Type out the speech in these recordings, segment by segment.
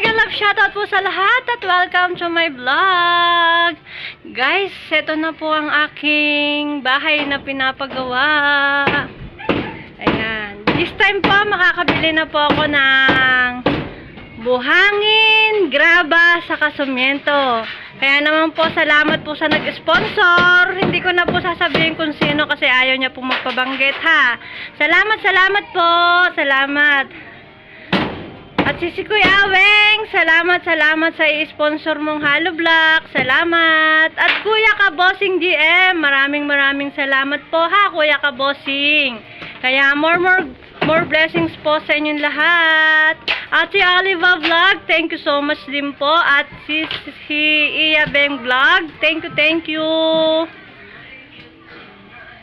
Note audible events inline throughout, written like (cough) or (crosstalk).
mega love shoutout po sa lahat at welcome to my vlog. Guys, ito na po ang aking bahay na pinapagawa. Ayan. This time po, makakabili na po ako ng buhangin, graba, sa kasumiento. Kaya naman po, salamat po sa nag-sponsor. Hindi ko na po sasabihin kung sino kasi ayaw niya po magpabanggit ha. Salamat, salamat po. Salamat. At si si Kuya Aweng, salamat, salamat sa i-sponsor mong Halo Black. Salamat. At Kuya Kabosing GM, maraming maraming salamat po ha, Kuya Kabosing. Kaya more, more, more blessings po sa inyong lahat. At si Oliva Vlog, thank you so much din po. At si, si Iya Beng Vlog, thank you, thank you.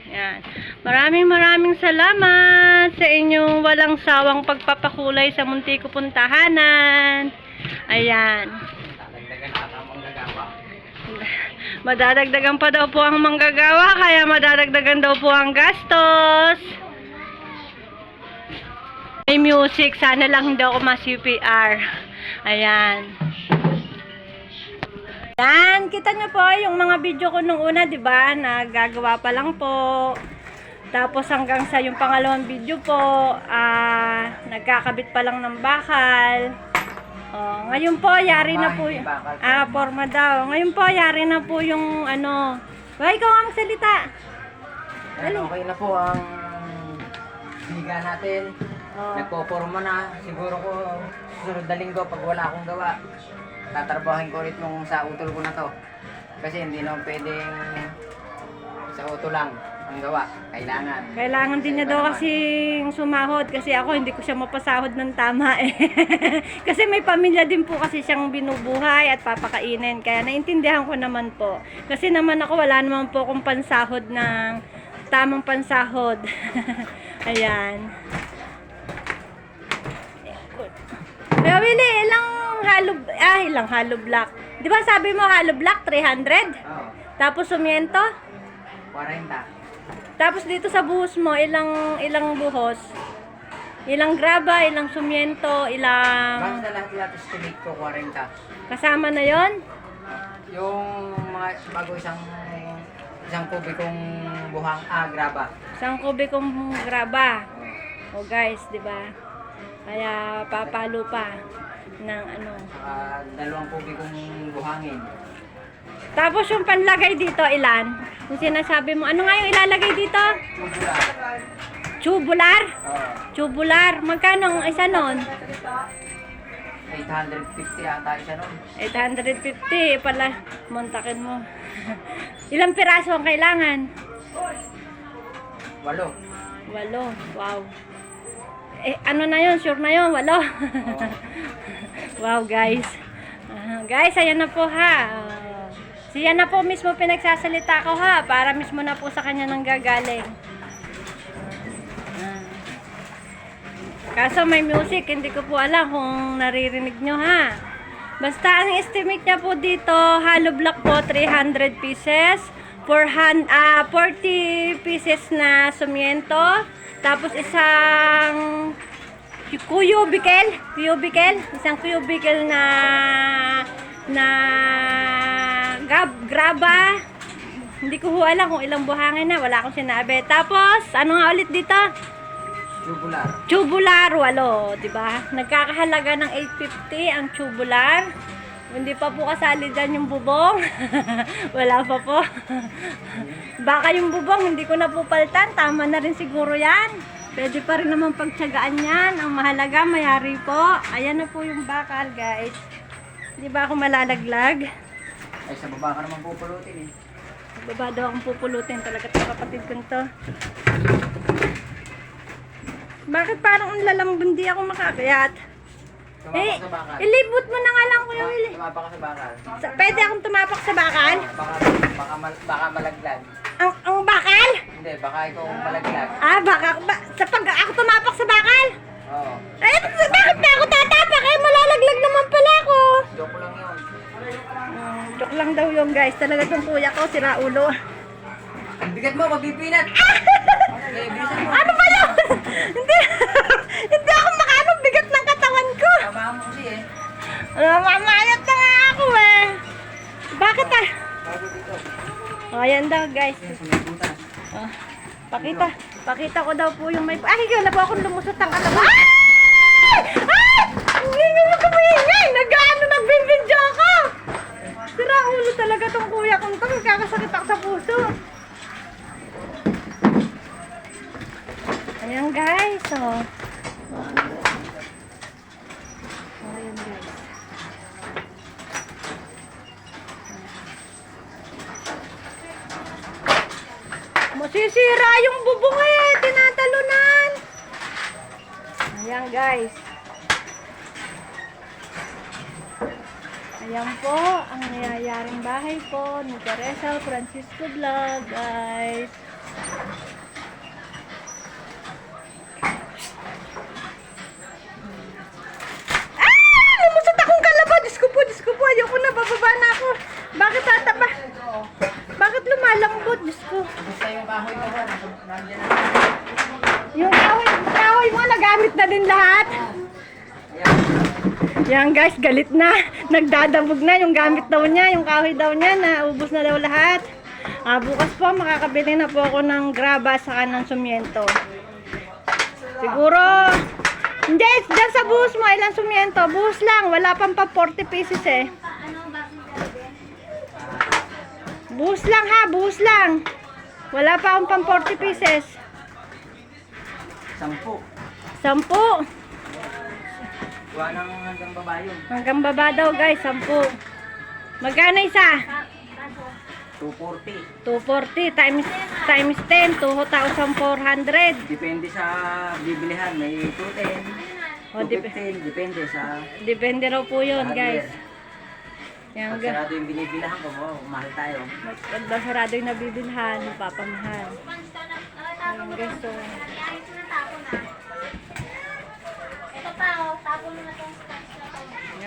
Yan. Maraming maraming salamat sa inyong walang sawang pagpapakulay sa munti ko puntahanan. Ayan. Madadagdagan pa daw po ang manggagawa, kaya madadagdagan daw po ang gastos. May music, sana lang hindi ako ma-CPR. Ayan. Yan, kita niyo po yung mga video ko nung una, 'di ba? Nagagawa pa lang po. Tapos hanggang sa yung pangalawang video po, ah nagkakabit pa lang ng bakal. Oh, ngayon po yari na po y- ah forma daw. Ngayon po yari na po yung ano. Ba, ikaw ang salita. Ano, okay na po ang higa natin. Oh. Nagpo-forma na. Siguro ko susunod na linggo pag wala akong gawa. Tatrabahin ko ulit yung sa utol ko na to. Kasi hindi naman pwedeng sa utol lang ang gawa. Kailangan. Kailangan din niya daw kasi sumahod kasi ako hindi ko siya mapasahod ng tama eh. (laughs) kasi may pamilya din po kasi siyang binubuhay at papakainin. Kaya naintindihan ko naman po. Kasi naman ako wala naman po akong pansahod ng tamang pansahod. (laughs) Ayan. Kaya Willie, ilang halo, ah, ilang halo block. Di ba sabi mo halo block 300? Oo. Tapos sumiento? 40. Tapos dito sa buhos mo, ilang ilang buhos? Ilang graba, ilang sumiento, ilang... Basta lahat lahat estimate ko 40. Kasama na yon Yung mga bago isang isang kubikong buhang ah, graba. Isang kubikong graba. O guys, di ba? Kaya papalo pa ng ano. Saka dalawang kubikong buhangin. Tapos yung panlagay dito, ilan? Yung sinasabi mo, ano nga yung ilalagay dito? Tubular. Tubular. Magkano ang isa nun? 850 ata isa nun. 850 pala. Montakin mo. (laughs) Ilang piraso ang kailangan? Walo. Walo. Wow. Eh, ano na yun? Sure na yun? Walo. (laughs) wow, guys. Ah, guys, ayan na po ha. Ah, siya na po mismo pinagsasalita ko ha. Para mismo na po sa kanya nang gagaling. Ah. Kaso may music, hindi ko po alam kung naririnig nyo ha. Basta ang estimate niya po dito, hollow block po 300 pieces, 400, ah 40 pieces na sumiento, tapos isang cubicle, cubicle, isang cubicle na na gab, graba. Hindi ko alam kung ilang buhangin na, wala akong sinabi. Tapos, ano nga ulit dito? Tubular. Tubular, walo, di ba? Nagkakahalaga ng 850 ang tubular. Hindi pa po kasali dyan yung bubong. (laughs) Wala pa po. (laughs) Baka yung bubong, hindi ko na po paltan. Tama na rin siguro yan. Pwede pa rin naman pagtsagaan yan. Ang mahalaga, mayari po. Ayan na po yung bakal, guys. Di ba ako malalaglag? Ay, sa baba ka naman pupulutin eh. Baba daw akong pupulutin talaga ito kapatid ko to. Bakit parang ang lalambon di ako makakayat? Tumapak Eh, sa bakal. ilibot mo na nga lang, Kuya Willie. Tumapak ka sa bakal. Sa, pwede akong tumapak sa bakal? Baka, baka, mal- baka malaglag. Ang, ang bakal? Hindi, baka ikaw ang malaglag. Ah, baka, ba, sa pag ako tumapak sa bakal? Oo. Eh, bakit na ako tatapak? Eh, malalaglag naman pala ako. Joke lang yun. Hmm, joke lang daw yung guys. Talaga tong kuya ko, sira ulo. Bigat mo, magbibinat. (laughs) Eh, bilisan mo. Ano ba yun? (laughs) hindi, (laughs) hindi Namamayat na nga ako eh. Bakit ah? Bago dito. O, ayan daw guys. Ah, pakita. Pakita ko daw po yung may... Ay, wala po akong lumusot ang kalabaw. Ay! Ay! Hindi mo ka maingay. Nag-ano, nagbibidyo ako. Sira ulo talaga tong kuya kong to. Magkakasakit ako sa puso. Ayan guys. Oh. Oh, ayan guys. Masisira yung bubong eh. Tinatalunan. Ayan guys. Ayan po ang nangyayaring bahay po ni Teresa Francisco Vlog guys. Ah! Lumusot akong kalabaw! Diyos ko po, Diyos ko po. Ayoko na, bababa na ako. Bakit tataba? Bakit lumalambot? Diyos ko. Basta yung kahoy ko. Yung kahoy, kahoy mo, nagamit na din lahat. Ayan. Yan guys, galit na. (laughs) Nagdadabog na yung gamit daw niya, yung kahoy daw niya, naubos na daw lahat. Ah, bukas po, makakabili na po ako ng graba sa ng sumiento. Siguro, hindi, dyan sa buhos mo, ilang sumiento? Buhos lang, wala pang pa 40 pieces eh. Buhos lang ha, buhos lang. Wala pa akong pang 40 pieces. Sampu. Sampu. Kuha ng hanggang baba yun. Hanggang baba daw guys, sampu. Magkano isa? 240. 240 times times 10, 2,400. Depende sa bibilihan. May 210. O, dep- 215. Depende sa... Depende raw po yun guys. Yan Pag sarado yung binibilahan ko, oh, mahal tayo. Pag sarado yung nabibilhan, papamahal. Yan guys, so.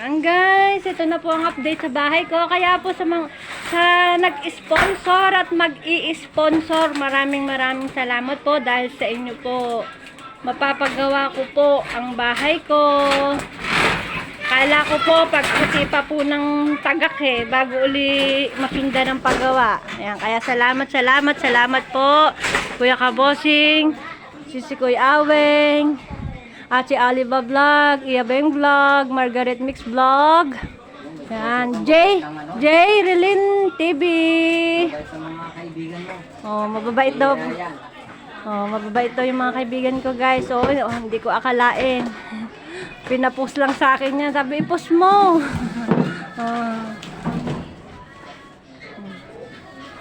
Yan guys, ito na po ang update sa bahay ko. Kaya po sa mga sa nag-sponsor at mag-i-sponsor, maraming maraming salamat po dahil sa inyo po. Mapapagawa ko po ang bahay ko. Kala ko po pagputi pa po ng tagak eh, bago uli makinda ng paggawa. Ayan, kaya salamat, salamat, salamat po. Kuya Kabosing, si si Kuya Aweng, at si Aliba Vlog, Iyabeng Vlog, Margaret Mix Vlog. Yan, Jay, Jay Relin TV. Oh, mababait daw. Oh, mababait daw yung mga kaibigan ko, guys. Oh, oh hindi ko akalain. (laughs) Pinapost lang sa akin yan. Sabi, ipost mo. (laughs) oh.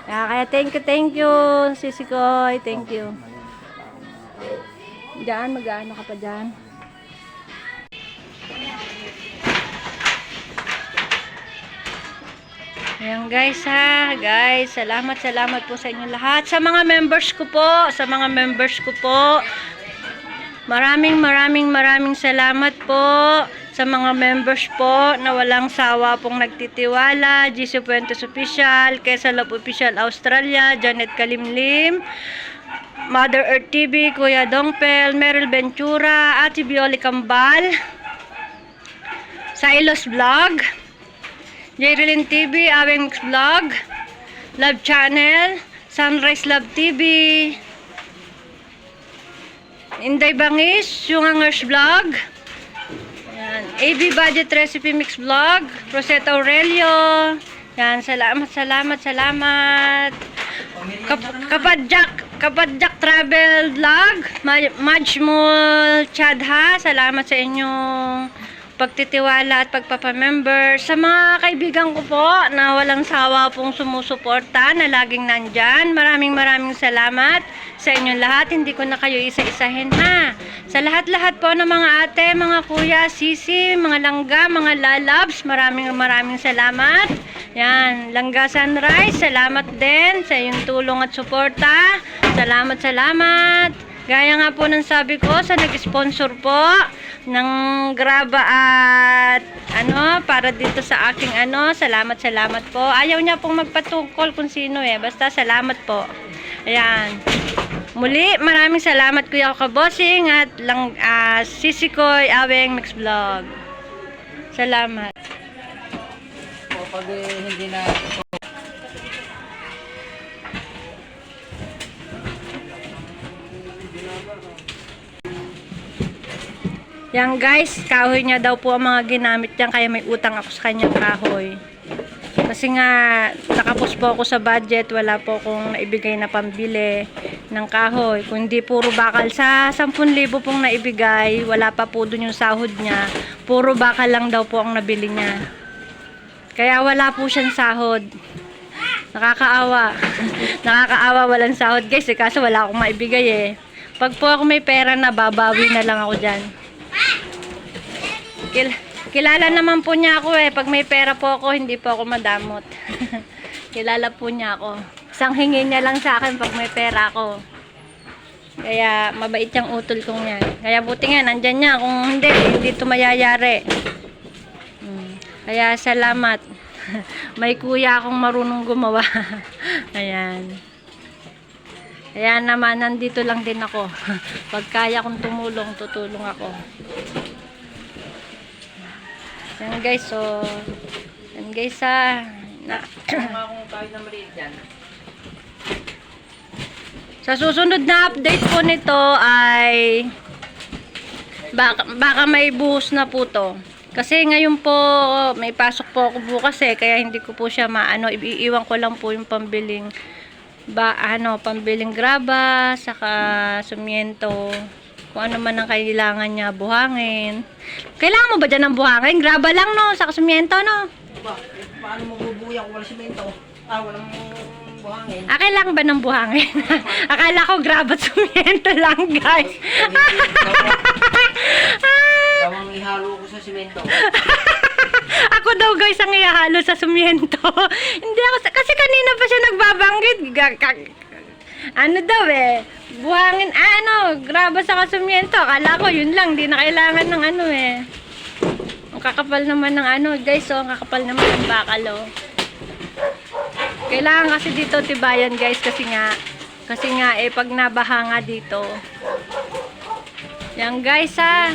Kaya, kaya thank you, thank you, Sisi Koy. Thank you. Diyan, mag-ano ka pa dyan? Ayan guys ha, guys, salamat, salamat po sa inyo lahat. Sa mga members ko po, sa mga members ko po, maraming, maraming, maraming salamat po sa mga members po na walang sawa pong nagtitiwala. GC Puentes Official, Quezalop Official Australia, Janet Kalimlim, Mother Earth TV, Kuya Dongpel, Meryl Ventura, Ate Bioli Kambal, Silos Vlog, Jerilyn TV, Aweng Vlog, Love Channel, Sunrise Love TV, Inday Bangis, yung Hangers Vlog, yan, AB Budget Recipe Mix Vlog, Rosetta Aurelio, yan, salamat, salamat, salamat. Kap kapadjak, kapadjak travel vlog, Ma- Majmul Chadha, salamat sa inyong pagtitiwala at pagpapamember. Sa mga kaibigan ko po na walang sawa pong sumusuporta na laging nandyan, maraming maraming salamat sa inyong lahat. Hindi ko na kayo isa-isahin ha. Sa lahat-lahat po ng mga ate, mga kuya, sisi, mga langga, mga lalabs, maraming maraming salamat. Yan, Langga Sunrise, salamat din sa iyong tulong at suporta. Salamat, salamat. Gaya nga po ng sabi ko sa nag-sponsor po ng graba at ano para dito sa aking ano salamat salamat po. Ayaw niya pong magpatungkol kung sino eh basta salamat po. Ayan. Muli maraming salamat kuya kabosing at lang uh, sisikoy aweng mix vlog. Salamat. Pag eh, hindi na Yan guys, kahoy niya daw po ang mga ginamit niya kaya may utang ako sa kanyang kahoy. Kasi nga, nakapos po ako sa budget, wala po akong naibigay na pambili ng kahoy. Kung hindi puro bakal, sa 10,000 pong naibigay, wala pa po dun yung sahod niya. Puro bakal lang daw po ang nabili niya. Kaya wala po siyang sahod. Nakakaawa. (laughs) Nakakaawa walang sahod guys, eh, kaso wala akong maibigay eh. Pag po ako may pera na, babawi na lang ako dyan. Kil kilala naman po niya ako eh. Pag may pera po ako, hindi po ako madamot. (laughs) kilala po niya ako. Isang hingin niya lang sa akin pag may pera ako. Kaya mabait yung utol kong yan. Kaya buti nga, nandyan niya. Kung hindi, hindi ito mayayari. Mm. Kaya salamat. (laughs) may kuya akong marunong gumawa. (laughs) Ayan. Kaya naman, nandito lang din ako. Pag kaya kong tumulong, tutulong ako. Yan guys, so yan guys ah. Na, (clears throat) sa susunod na update po nito ay baka, baka may buhos na po to. Kasi ngayon po may pasok po ako bukas eh kaya hindi ko po siya maano iiwan ko lang po yung pambiling ba ano pambiling graba saka sumiento kung ano man ang kailangan niya buhangin. Kailangan mo ba dyan ng buhangin? Graba lang no, saka sumiento no. Ba, eh, paano mo bubuya kung wala simento? Ah, walang buhangin. Ah, kailangan ba ng buhangin? (laughs) Akala ko graba at sumiento lang guys. (laughs) Gawang ihalo ko sa simento. (laughs) ako daw guys ang ihahalo sa sumiento. Hindi ako, sa- kasi kanina pa siya nagbabanggit. Ano daw eh, buhangin, ah, ano, graba sa kasumiento. Akala ko yun lang, di na kailangan ng ano eh. Ang kakapal naman ng ano, guys, oh, ang kakapal naman ng bakal, oh. Kailangan kasi dito tibayan, guys, kasi nga, kasi nga, eh, pag nabaha nga dito. Yan, guys, ah.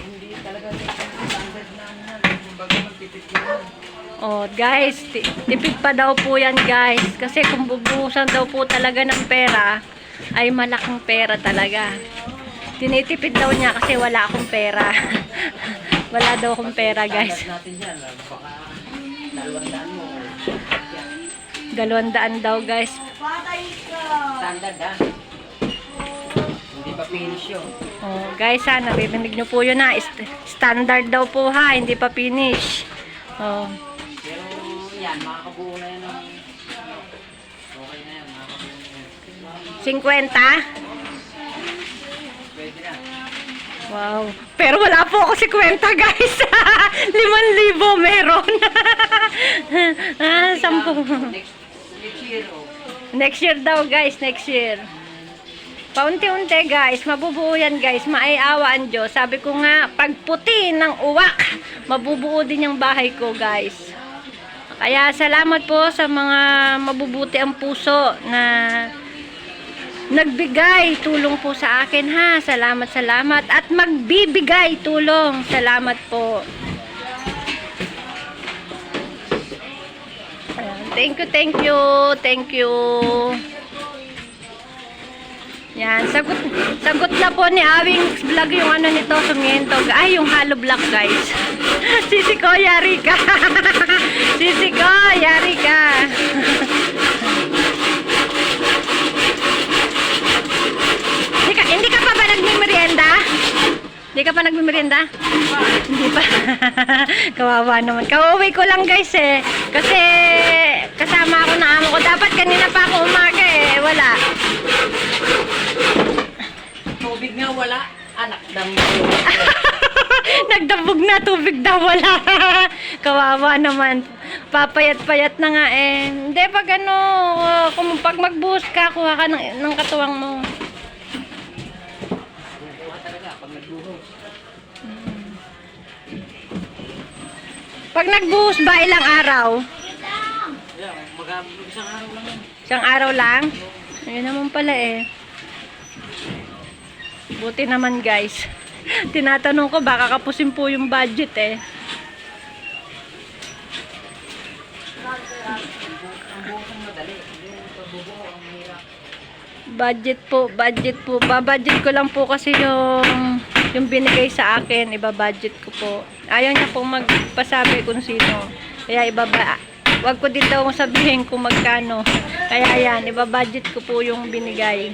Hindi talaga standard na ano yan. Kumbaga magtipid yun. Oh, guys, ti- tipid pa daw po yan, guys. Kasi kung bubuhusan daw po talaga ng pera, ay malaking pera talaga. Tinitipid daw niya kasi wala akong pera. (laughs) wala daw akong pera, guys. Standard natin yan. ah, Baka dalawang daan mo. Yan. Dalawang daan daw, guys. Standard ah. Hindi pa finish yun. Oh, guys, ha, naririnig niyo po yun, ha. Standard daw po, ha. Hindi pa finish. Oh. Yan, makakabuo na yan ng... Okay na yan, makakabuo na yan. 50? Pwede na. Wow. Pero wala po ako si kwenta, guys. (laughs) 5,000 meron. (laughs) ah, 10. Next, next year, oh. Next year daw, guys. Next year. Paunti-unti, guys. Mabubuo yan, guys. Maiawa ang Diyos. Sabi ko nga, pag puti ng uwak, mabubuo din yung bahay ko, guys. Kaya salamat po sa mga mabubuti ang puso na nagbigay tulong po sa akin ha. Salamat, salamat. At magbibigay tulong. Salamat po. Thank you, thank you, thank you. Yan, sagot, sagot na po ni Awing vlog yung ano nito, sumiento. Ay, yung hollow block, guys. (laughs) Sisi ko, yari ka. (laughs) Sisi ko, yari ka. (laughs) hindi ka, hindi ka pa ba nagmimerienda? Hindi ka pa nagmimerienda? Hindi pa. Kawawa naman. Kauwi ko lang guys eh. Kasi kasama ako na amo ko. Dapat kanina pa ako umaga eh. Wala. Tubig nga wala. Anak dang (laughs) Nagdabog na tubig daw wala. (laughs) Kawawa naman. Papayat-payat na nga eh. Hindi pag ano, uh, kung pag magbuhos ka, kuha ka ng, ng katuwang mo. Kuha talaga pag nagbuhos. Pag nagbuhos ba ilang araw? Isang araw lang. Isang araw lang? Ayun naman pala eh. Buti naman guys. Tinatanong ko baka kapusin po yung budget eh. Budget po, budget po. Babudget ko lang po kasi yung yung binigay sa akin, iba-budget ko po. Ayaw niya pong magpasabi kung sino. Kaya ibaba, wag ko din daw sabihin kung magkano. Kaya yan, iba-budget ko po yung binigay.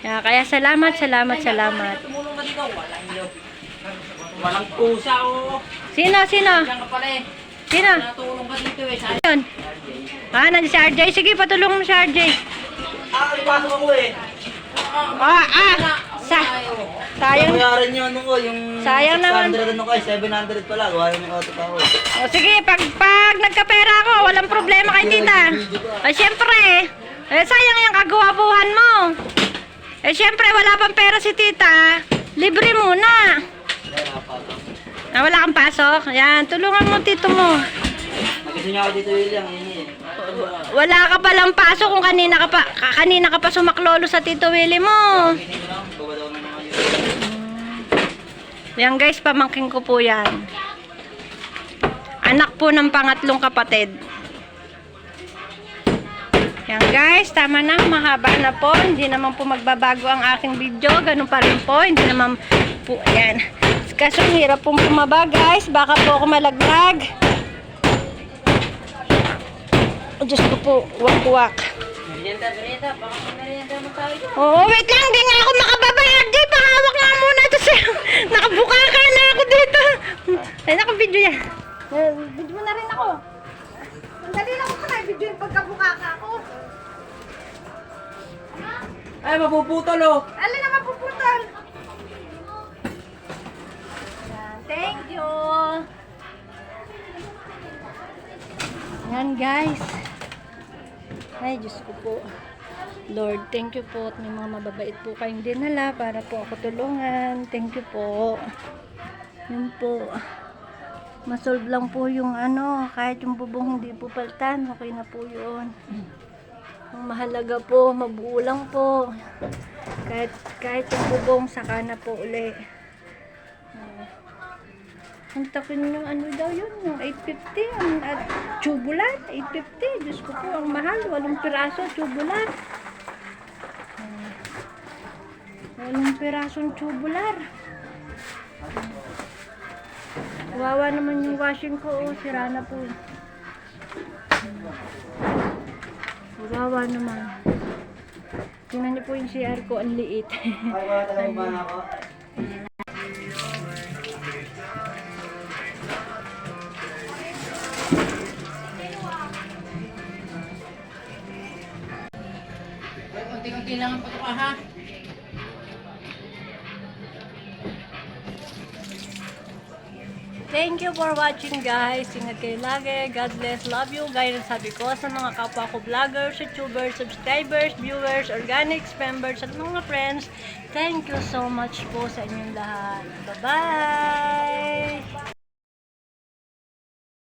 Kaya, kaya salamat, salamat, salamat. Tumulong ka dito. Walang iyo. Walang pusa o. Sino, sino? Diyan ka pala eh. Sino? Natulong ka dito eh. Sa Yun. Ah, nandiyan si RJ. Sige, patulong mo si RJ. Ah, ipasok ako eh. Ah, ah. Sa, sayang. Bayaran yung ano ko, yung Sayang naman. 600 ano ko eh, 700 pala. Gawa yung auto pa ako eh. O sige, pag, pag nagkapera ako, walang problema kay tita. Ay, syempre. Eh, sayang yung kagawabuhan mo. Eh, syempre, wala pang pera si tita. Libre muna. Ah, wala kang pasok? Yan, tulungan mo tito mo. Nagising ako dito William, yun. Wala ka palang pasok kung kanina ka pa, ka- kanina ka pa sumaklolo sa tito Willie mo. Yan guys, pamangking ko po yan. Anak po ng pangatlong kapatid. Yan guys, tama na, mahaba na po. Hindi naman po magbabago ang aking video. Ganun pa rin po. Hindi naman po, yan. Kaso hirap pong bumaba guys. Baka po ako malaglag. Diyos ko po, wak-wak. Oo, wait lang, di nga ako makababayad. Di, pahawak nga muna ito sa'yo. Nakabuka ka na ako dito. Ay, naka-video yan. Video mo na rin ako. Yung pagkabuka ka ako. Ay, mapuputol oh. Alin na mapuputol? Yan, thank you. Yan guys. Ay, Diyos ko po. Lord, thank you po at may mga mababait po kayong dinala para po ako tulungan. Thank you po. Yun po. Masolve lang po yung ano, kahit yung bubong hindi po paltan, okay na po yun. Ang mahalaga po, mabuo lang po. Kahit, kahit yung bubong, saka na po uli. Uh, ang takin yung ano daw yun, yung 850, ang at tubular, 850. Diyos ko po, ang mahal, walong piraso, tubular. Uh, walong pirasong tubular. Kawawa naman yung washing ko, oh, sira na po. Kawawa naman. Tingnan niyo po yung CR ko, ang liit. Ay, wala talagang ba ako? Thank you for watching guys. Ingat kayo lagi. God bless. Love you. Gaya ng sabi ko sa mga kapwa ko vloggers, youtubers, subscribers, viewers, organics, members, at mga friends. Thank you so much po sa inyong lahat. Bye-bye!